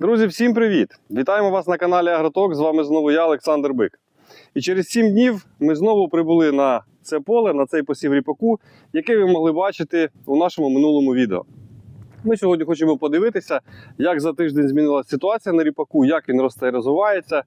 Друзі, всім привіт! Вітаємо вас на каналі Агроток. З вами знову я, Олександр Бик. І через 7 днів ми знову прибули на це поле, на цей посів ріпаку, який ви могли бачити у нашому минулому відео. Ми сьогодні хочемо подивитися, як за тиждень змінилася ситуація на ріпаку, як він росте і розвивається,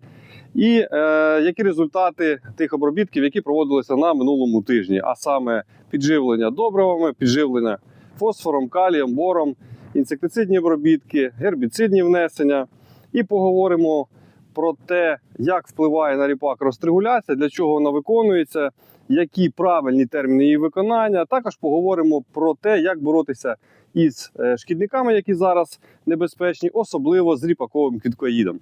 і е, які результати тих обробітків, які проводилися на минулому тижні, а саме підживлення добривами, підживлення фосфором, калієм, бором, інсектицидні обробітки, гербіцидні внесення. І поговоримо про те, як впливає на ріпак розтригуляція, для чого вона виконується, які правильні терміни її виконання. Також поговоримо про те, як боротися із е, шкідниками, які зараз небезпечні, особливо з ріпаковим квіткоїдом.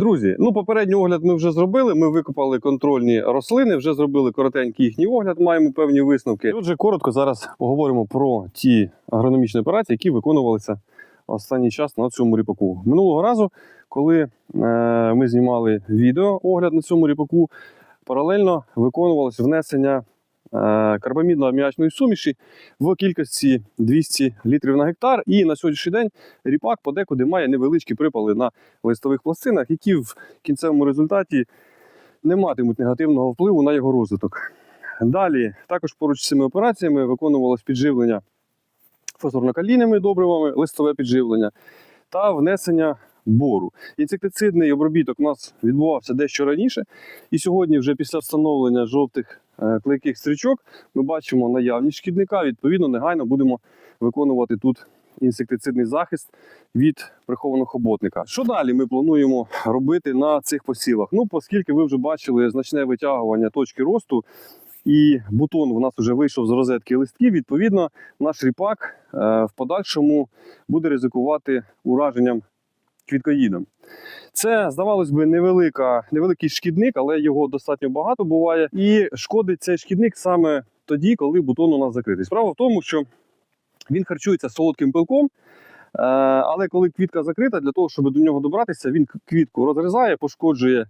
Друзі, ну попередній огляд ми вже зробили. Ми викопали контрольні рослини, вже зробили коротенький їхній огляд, маємо певні висновки. Отже, коротко зараз поговоримо про ті агрономічні операції, які виконувалися останній час на цьому ріпаку. Минулого разу, коли е, ми знімали відео огляд на цьому ріпаку, паралельно виконувалось внесення карбамідно-аміачної суміші в кількості 200 літрів на гектар. І на сьогоднішній день ріпак подекуди має невеличкі припали на листових пластинах, які в кінцевому результаті не матимуть негативного впливу на його розвиток. Далі, також поруч з цими операціями виконувалось підживлення фосфорно-калійними добривами, листове підживлення та внесення бору. Інсектицидний обробіток у нас відбувався дещо раніше, і сьогодні, вже після встановлення жовтих е, клейких стрічок, ми бачимо наявність шкідника. Відповідно, негайно будемо виконувати тут інсектицидний захист від прихованого хоботника. Що далі ми плануємо робити на цих посівах? Ну, оскільки ви вже бачили значне витягування точки росту. І бутон у нас вже вийшов з розетки листків. Відповідно, наш ріпак е, в подальшому буде ризикувати ураженням квіткоїдом. Це, здавалось би, невелика, невеликий шкідник, але його достатньо багато буває. І шкодить цей шкідник саме тоді, коли бутон у нас закритий. Справа в тому, що він харчується солодким пилком. е, Але коли квітка закрита, для того, щоб до нього добратися, він квітку розрізає, пошкоджує е,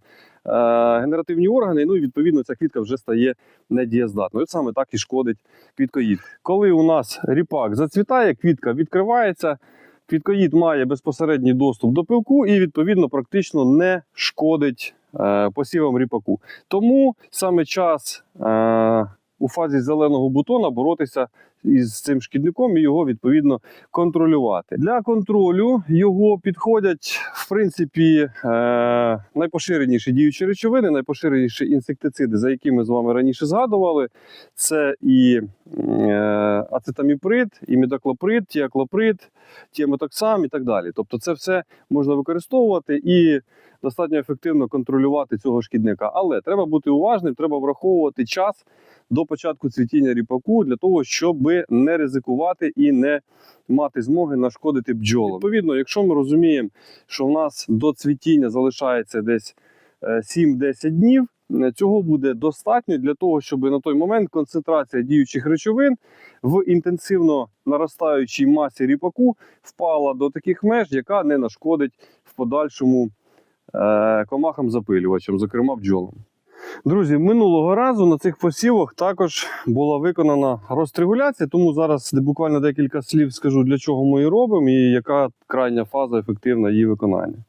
генеративні органи. Ну і відповідно ця квітка вже стає недієздатною. От саме так і шкодить квіткоїд. Коли у нас ріпак зацвітає, квітка відкривається. Квіткоїд має безпосередній доступ до пилку і, відповідно, практично не шкодить е, посівам ріпаку. Тому саме час е, у фазі зеленого бутона боротися із цим шкідником і його відповідно контролювати. Для контролю його підходять в принципі е, найпоширеніші діючі речовини, найпоширеніші інсектициди, за які ми з вами раніше згадували. Це і е, ацетаміприд, і мідоклоприд, тіаклоприд, тіаметоксам і так далі. Тобто, це все можна використовувати і достатньо ефективно контролювати цього шкідника. Але треба бути уважним, треба враховувати час до початку цвітіння ріпаку для того, щоб не ризикувати і не мати змоги нашкодити бджолам. Відповідно, якщо ми розуміємо, що в нас до цвітіння залишається десь е, 7-10 днів. е, Цього буде достатньо для того, щоб на той момент концентрація діючих речовин в інтенсивно наростаючій масі ріпаку впала до таких меж, яка не нашкодить в подальшому е, комахам-запилювачам, зокрема бджолам. Друзі, минулого разу на цих посівах також була виконана розтригуляція, тому зараз буквально декілька слів скажу, для чого ми її робимо і яка крайня фаза ефективна її виконання.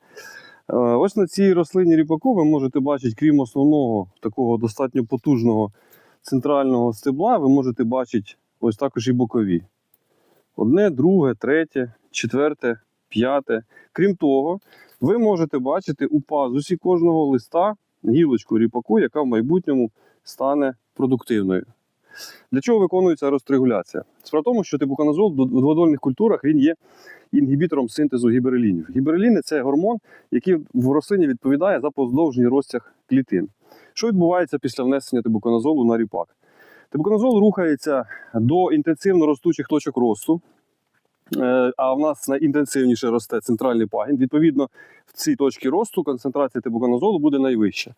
Е, Ось на цій рослині ріпаку ви можете бачити, крім основного такого достатньо потужного центрального стебла, ви можете бачити ось також і бокові. Одне, друге, третє, четверте, п'яте. Крім того, ви можете бачити у пазусі кожного листа гілочку ріпаку, яка в майбутньому стане продуктивною. Для чого виконується розтригуляція? Справа в тому, що тибуканазол в дводольних культурах він є інгібітором синтезу гіберелінів. Гібереліни це гормон, який в рослині відповідає за поздовжній розтяг клітин. Що відбувається після внесення тибуканазолу на ріпак? Тибуканазол рухається до інтенсивно ростучих точок росту, а в нас найінтенсивніше росте центральний пагін. Відповідно, в цій точці росту концентрація тибуканазолу буде найвища.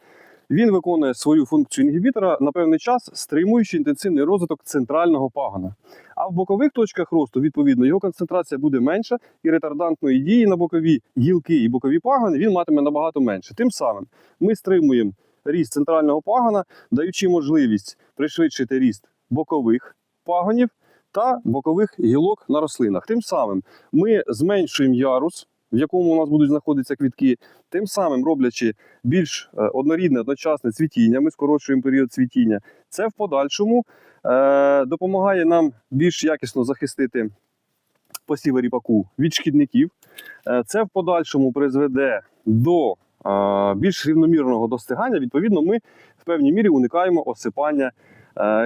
Він виконує свою функцію інгібітора на певний час, стримуючи інтенсивний розвиток центрального пагона. А в бокових точках росту, відповідно, його концентрація буде менша, і ретардантної дії на бокові гілки і бокові пагони він матиме набагато менше. Тим самим ми стримуємо ріст центрального пагона, даючи можливість пришвидшити ріст бокових пагонів та бокових гілок на рослинах. Тим самим ми зменшуємо ярус, в якому у нас будуть знаходитися квітки, тим самим роблячи більш е, однорідне одночасне цвітіння, ми скорочуємо період цвітіння. Це в подальшому е, допомагає нам більш якісно захистити посіви ріпаку від шкідників. Е, Це в подальшому призведе до е, більш рівномірного достигання. Відповідно, ми в певній мірі уникаємо осипання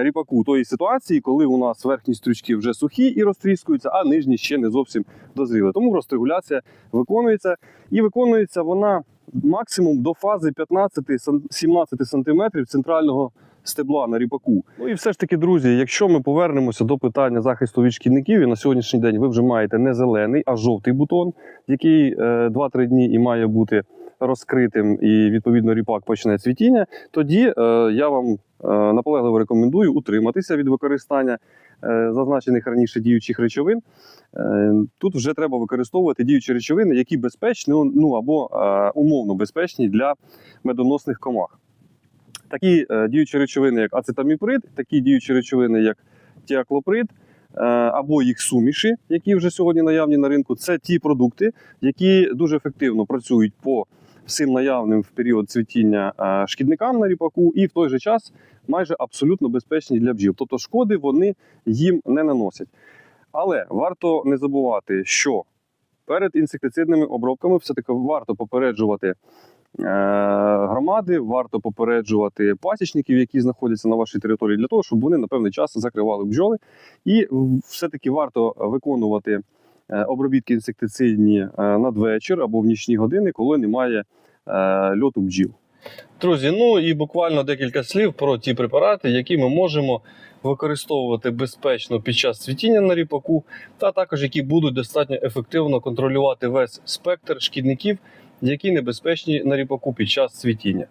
ріпаку тої ситуації, коли у нас верхні стрючки вже сухі і розтріскуються, а нижні ще не зовсім дозріли. Тому розрегуляція виконується і виконується вона максимум до фази 15-17 см центрального стебла на ріпаку. Ну і все ж таки, друзі, якщо ми повернемося до питання захисту від шкідників, і на сьогоднішній день ви вже маєте не зелений, а жовтий бутон, який е, 2-3 дні і має бути розкритим, і відповідно ріпак почне цвітіння, тоді е, я вам е, наполегливо рекомендую утриматися від використання е, зазначених раніше діючих речовин. Тут вже треба використовувати діючі речовини, які безпечні, ну або умовно безпечні для медоносних комах. Такі діючі речовини, як ацетаміприд, такі діючі речовини, як тіаклоприд, або їх суміші, які вже сьогодні наявні на ринку, це ті продукти, які дуже ефективно працюють по всім наявним в період цвітіння е, шкідникам на ріпаку, і в той же час майже абсолютно безпечні для бджіл. Тобто шкоди вони їм не наносять. Але варто не забувати, що перед інсектицидними обробками все-таки варто попереджувати е, громади, варто попереджувати пасічників, які знаходяться на вашій території, для того, щоб вони на певний час закривали бджоли. І все-таки варто виконувати обробітки інсектицидні е, надвечір або в нічні години, коли немає е, льоту бджіл. Друзі, ну і буквально декілька слів про ті препарати, які ми можемо використовувати безпечно під час цвітіння на ріпаку, та також які будуть достатньо ефективно контролювати весь спектр шкідників, які небезпечні на ріпаку під час цвітіння.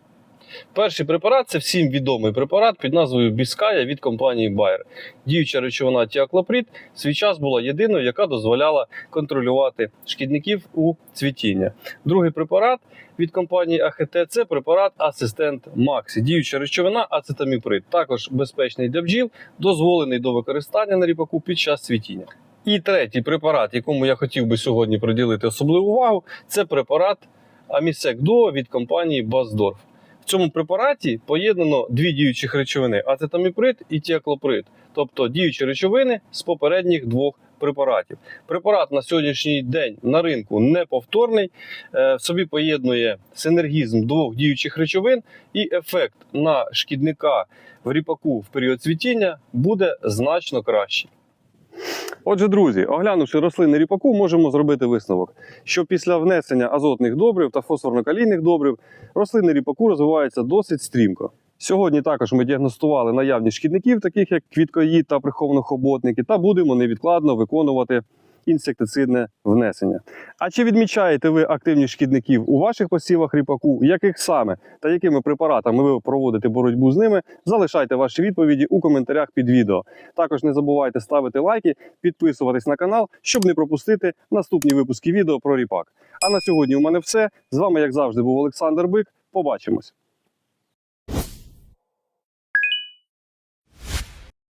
Перший препарат це всім відомий препарат під назвою Біская від компанії Bayer. Діюча речовина тіаклоприд в свій час була єдиною, яка дозволяла контролювати шкідників у цвітіння. Другий препарат від компанії АХТ це препарат Асистент Максі. Діюча речовина ацетаміприд. Також безпечний для бджіл, дозволений до використання на ріпаку під час цвітіння. І третій препарат, якому я хотів би сьогодні приділити особливу увагу, це препарат Амісек Дуо від компанії Баздорф. Цьому препараті поєднано дві діючих речовини: ацетаміприд і тіаклоприд, тобто діючі речовини з попередніх двох препаратів. Препарат на сьогоднішній день на ринку неповторний, е, в собі поєднує синергізм двох діючих речовин, і ефект на шкідника в ріпаку в період цвітіння буде значно кращий. Отже, друзі, оглянувши рослини ріпаку, можемо зробити висновок, що після внесення азотних добрив та фосфорно-калійних добрив рослини ріпаку розвиваються досить стрімко. Сьогодні також ми діагностували наявність шкідників, таких як квіткоїд та приховано-хоботники, та будемо невідкладно виконувати інсектицидне внесення. А чи відмічаєте ви активність шкідників у ваших посівах ріпаку? Яких саме та якими препаратами ви проводите боротьбу з ними? Залишайте ваші відповіді у коментарях під відео. Також не забувайте ставити лайки, підписуватись на канал, щоб не пропустити наступні випуски відео про ріпак. А на сьогодні у мене все. З вами, як завжди, був Олександр Бик. Побачимось.